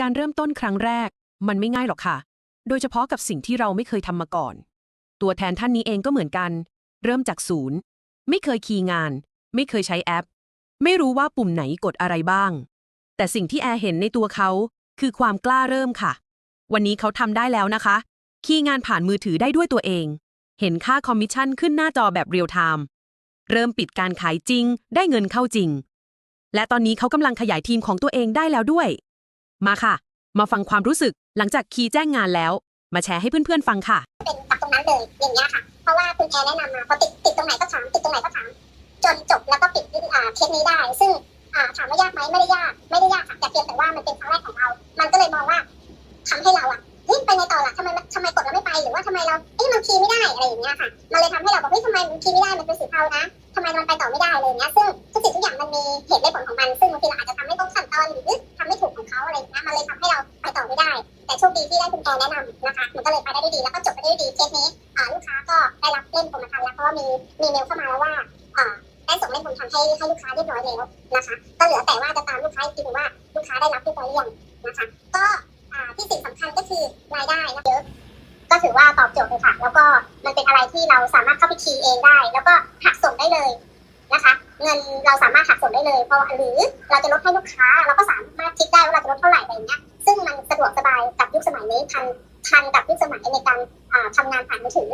การเริ่มต้นครั้งแรก มันไม่ง่ายหรอกค่ะ โดยเฉพาะกับสิ่งที่เราไม่เคยทำมาก่อน ตัวแทนท่านนี้เองก็เหมือนกัน เริ่มจากศูนย์ ไม่เคยคีย์งาน ไม่เคยใช้แอป ไม่รู้ว่าปุ่มไหนกดอะไรบ้าง แต่สิ่งที่แอร์เห็นในตัวเขา คือความกล้าเริ่มค่ะ วันนี้เขาทำได้แล้วนะคะ คีย์งานผ่านมือถือได้ด้วยตัวเอง เห็นค่าคอมมิชชั่นขึ้นหน้าจอแบบเรียลไทม์ เริ่มปิดการขายจริง ได้เงินเข้าจริง และตอนนี้เขากำลังขยายทีมของตัวเองได้แล้วด้วย มาค่ะ มาฟังความรู้สึกหลังจากคีย์แจ้งงานแล้ว มาแชร์ให้เพื่อนๆฟังค่ะ เป็นกับตรงนั้นเลยอย่างเงี้ยค่ะ เพราะว่าคุณแอร์แนะนำมาพอติดติดตรงไหนก็ถามติดตรงไหนก็ถามจนจบแล้วก็ปิดอ่าเคสนี้ได้ ซึ่งอ่าถามว่ายากไหมไม่ได้ยากไม่ได้ยากค่ะแต่เพียงแต่ว่ามันเป็นครั้งแรกของเรา มันก็เลยมองว่าทำให้เราอะเฮ้ยไปไงต่อละทำไมทำไมกดแล้วไม่ไปหรือว่าทำไมเราเอ้ยมันคีย์ไม่ได้อะไรอย่างเงี้ยค่ะมันเลยทำให้เราบอกเฮ้ยทำไมมันคีย์ไม่ได้มันเป็นสีเทานะทำไมมันไปต่อไม่ได้อะไรอย่างเงี้ยซึ่งทุกสิ่งทุกอย่างมันมีเหตุและผลของมัน ซึ่งบางทีเราอาจจะทำ นะนำนะคะมันก็เลยไปได้ด้วยดีแล้วก็จบไปได้ด้วยดีเคสนี้อ่าลูกค้าก็ได้รับเล่นกรมธรรม์แล้วเพราะว่ามีมีเมลเข้ามาแล้วว่าอ่าได้ส่งเล่นกรมธรรม์ให้ให้ลูกค้าเรียบร้อยแล้วนะคะก็เหลือแต่ว่าจะตามลูกค้าอีกทีนึงว่าลูกค้าได้รับเรียบร้อยหรือยังนะคะ ก็อ่าที่สิ่งสำคัญก็คือรายได้นะเยอะก็ถือว่าตอบโจทย์เลยค่ะ แล้วก็มันเป็นอะไรที่เราสามารถเข้าไปคีย์เองได้ แล้วก็หักส่งได้เลยนะคะ เงินเราสามารถหักส่งได้เลยเพราะหรือเราจะลดให้ลูกค้า เราก็สามารถคิดได้ว่าเราจะลดเท่าไหร่อะไรอย่างเงี้ยซึ่งมันสะดวกสบายกับยุคสมัยนี้ทัน ทันกับยุคสมัยในการอ่าทำงานผ่านมือถือ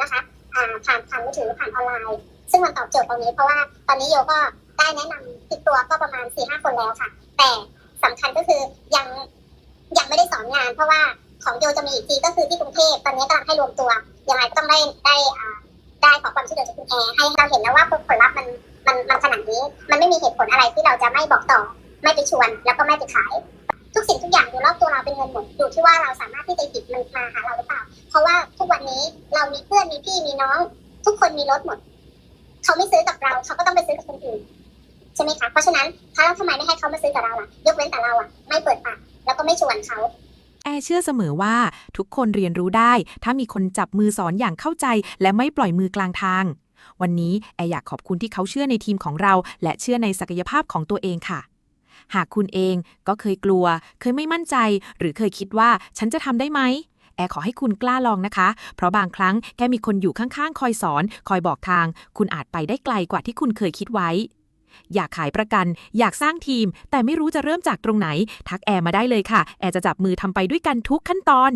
นะคะผ่านผ่านมือถือผ่านออนไลน์ ซึ่งมันตอบโจทย์ตรงนี้เพราะว่าตอนนี้โยก็ได้แนะนำติดตัวก็ประมาณ4ี่ห้าคนแล้วค่ะ แต่สำคัญก็คือยังยังไม่ได้สอนงาน เพราะว่าของโยจะมีอีกทีก็คือที่กรุงเทพตอนนี้กำลังให้รวมตัวยังไงก็ต้องได้ได้ได้ขอความช่วยเหลือจากคุณแอร์ให้เราเห็นแล้วว่าผลลัพธ์มันมันมันขนาดนี้มันไม่มีเหตุผลอะไรที่เราจะไม่บอกต่อ ไม่ไปชวน แล้วก็ไม่ไปขาย ทุกสิ่งทุกอย่างอยู่รอบตัวเรา งินหมดอยู่ที่ว่าเราสามารถที่จะหยิบมันมาหาเราหรือเปล่า เพราะว่าทุกวันนี้เรามีเพื่อนมีพี่มีน้อง ทุกคนมีรถหมด เขาไม่ซื้อกับเรา เขาก็ต้องไปซื้อกับคนอื่นใช่ไหมคะเพราะฉะนั้นถ้าเราทำไมไม่ให้เขามาซื้อกับเราล่ะ ยกเว้นแต่เราอะ ไม่เปิดปากแล้วก็ไม่ชวนเขาแอร์เชื่อเสมอว่าทุกคนเรียนรู้ได้ ถ้ามีคนจับมือสอนอย่างเข้าใจ และไม่ปล่อยมือกลางทาง วันนี้แอร์อยากขอบคุณที่เขาเชื่อในทีมของเรา และเชื่อในศักยภาพของตัวเองค่ะ หากคุณเองก็เคยกลัว เคยไม่มั่นใจ หรือเคยคิดว่าฉันจะทำได้ไหมแอร์ขอให้คุณกล้าลองนะคะ เพราะบางครั้งแค่มีคนอยู่ข้างๆ คอยสอน คอยบอกทาง คุณอาจไปได้ไกลกว่าที่คุณเคยคิดไว้ อยากขายประกัน อยากสร้างทีม แต่ไม่รู้จะเริ่มจากตรงไหน ทักแอร์มาได้เลยค่ะ แอร์จะจับมือทำไปด้วยกันทุกขั้นตอน